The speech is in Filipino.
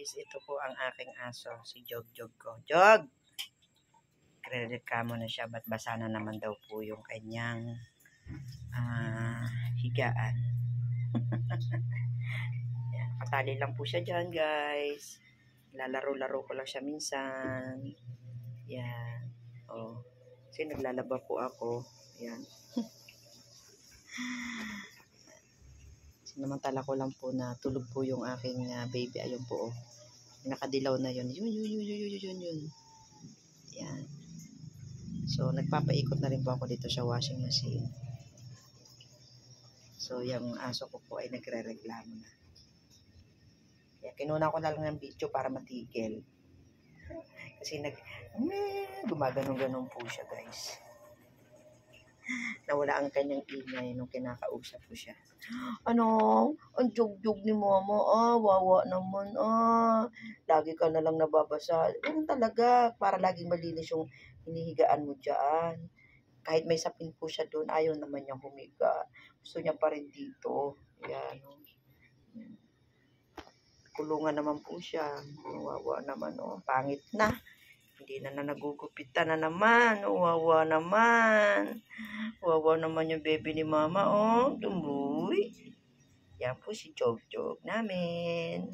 guys, ito po ang aking aso, si Jog Jog ko. Jog! Rereklamo na siya, ba't basa na naman daw po yung kanyang ah, higaan. Yan, patali lang po siya dyan, guys. Lalaro-laro ko lang siya minsan. Yan. Oh. Kasi naglalaba po ako. Yan. Sinamantala ko lang po na tulog po yung aking ah, baby. Ayun po, oh. Nakadilaw na yun. Yun, yun, yun, yun, yun, yun, yun. Yan. So, nagpapaikot na rin po ako dito sa washing machine. So, yung aso ko po ay nagre-reklamo na. Kaya kinuna ko na lang ng video para matigil. Kasi nag, eh, gumaganong-ganon po siya guys. Nawala ang kanyang ingay nung kinakausap ko siya. Ano? Ang jog-jog ni mama. Ah, wawa naman. Ah, lagi ka na lang nababasa. Ganun talaga. Para laging malinis yung hinihigaan mo dyan. Kahit may sapin po siya doon, ayaw naman niyang humiga. Gusto niya pa rin dito. Yan. oh. Kulungan naman po siya. Wawa naman. Oh. Pangit na. Hindi na na nagugupitan na naman. Oh, wawa naman. Wawa naman yung baby ni mama. Oh, tumboy. Yan po si Jog Jog namin.